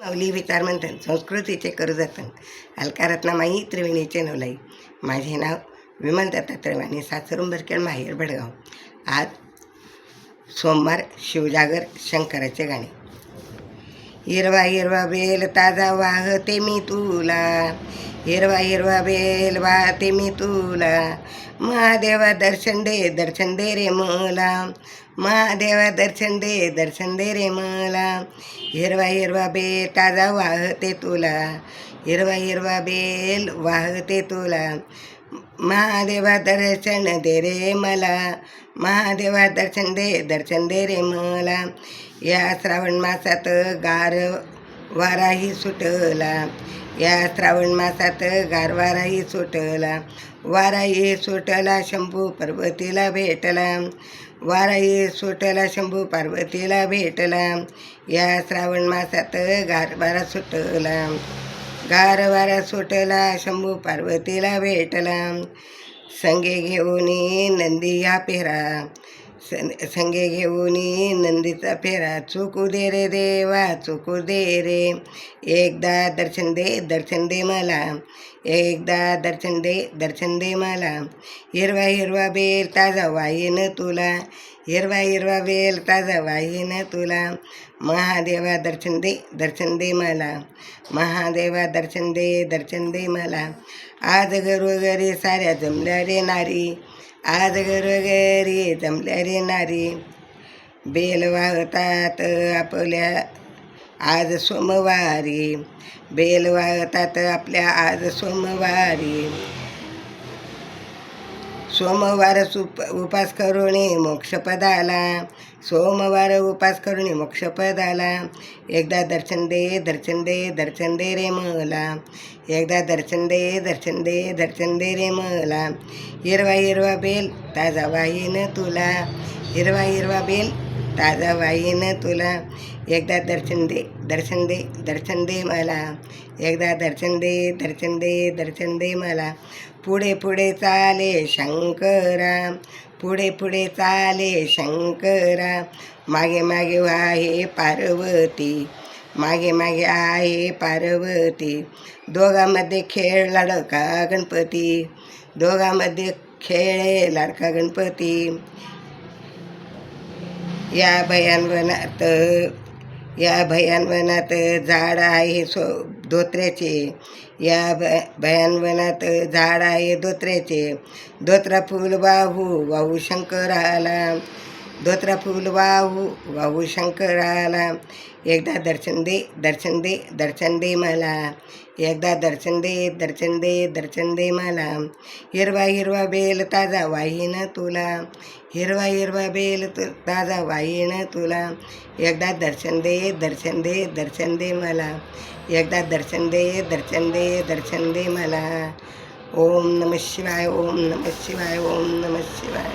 माऊली विचारमंथन संस्कृतीचे करू जतन अलकारत्नामाई त्रिवेणीचे नवलाई. माझे नाव विमल दत्ता त्रिवाणी सासरुंबरखेड माहेर भडगाव. आज सोमवार शिवजागर शंकराचे गाणे. हिरवा हिरवा बेल ताजा वाहते मी तुला. हिरवा हिरवा बेल वाहते मी तुला. महादेवा दर्शन दे दर्शन दे रे मला. महादेवा दर्शन दे दर्शन दे रे मला. हिरवा हिरवा बेल ताजा वाहते तुला. हिरवा हिरवा बेल वाहते तुला. महादेवा दर्शन दे रे मला. महादेवा दर्शन दे दर्शन दे रे मला. या श्रावण मासात गार वाराही सुटला. या श्रावण मासात गारवाराही सुटला. वाराही सुटला शंभू पार्वतीला भेटला. वाराही सुटला शंभू पार्वतीला भेटला. या श्रावण मासात गारवारा सुटला. गारवारा सुटला शंभू पार्वतीला भेटला. संगे घेऊन नंदी या पेहरा सं संगे घेऊन नंदीचा फेरा चुकू दे रे देवा चुकू दे रे. एकदा दर्शन दे दर्शन दे मला. एकदा दर्शन दे दर्शन दे मला. हिरवा हिरवा बेल ताजा वाईन तुला. हिरवा हिरवा बेल ताजा वाईन तुला. महादेवा दर्शन दे दर्शन दे मला. महादेवा दर्शन दे दर्शन दे मला. आज घरोघरी साऱ्या जमल्या रे नारी. आज घरोघरी जमल्या रे नारी बेल वाहतात आपल्या आज सोमवारी बेल वाहतात आपल्या आज सोमवारी. सोमवार सुप उपास करून मोक्षपदाला. सोमवार उपास करून मोक्षपदाला. एकदा दर्शन दे दर्शन दे दर्शन दे रे मला. एकदा दर्शन दे दर्शन दे दर्शन दे रे मला. हिरवा हिरवा बेल ताजा वाईन तुला. हिरवा हिरवा बेल ताजाबाईनं तुला एकदा दर्शन दे दर्शन दे दर्शन दे मला. एकदा दर्शन दे दर्शन दे दर्शन दे मला. पुढे पुढे चाले शंकरा. पुढे पुढे चाले शंकरा. मागे मागे आहे पार्वती. मागे मागे आहे पार्वती. दोघांमध्ये खेळ लाडका गणपती. दोघांमध्ये खेळ लाडका गणपती. या भयानवनात या भयानवनात झाड आहे सो धोत्र्याचे. या भ भयानवनात झाड आहे धोत्र्याचे. धोत्रा फूल वाहू वाहू शंकराला. धोत्रा फुल वाहू वाहू शंकराला एकदा दर्शन दे दर्शन दे दर्शन दे मला. एकदा दर्शन दे दर्शन दे दर्शन दे मला. हिरवा हिरवा बेल ताजा वाहीन तुला. हिरवा हिरवा बेल तु ताजा वाहीन तुला. एकदा दर्शन दे दर्शन दे दर्शन दे मला. एकदा दर्शन दे दर्शन दे दर्शन दे मला. ओम नम शिवाय ओम नम शिवाय ओम नम शिवाय.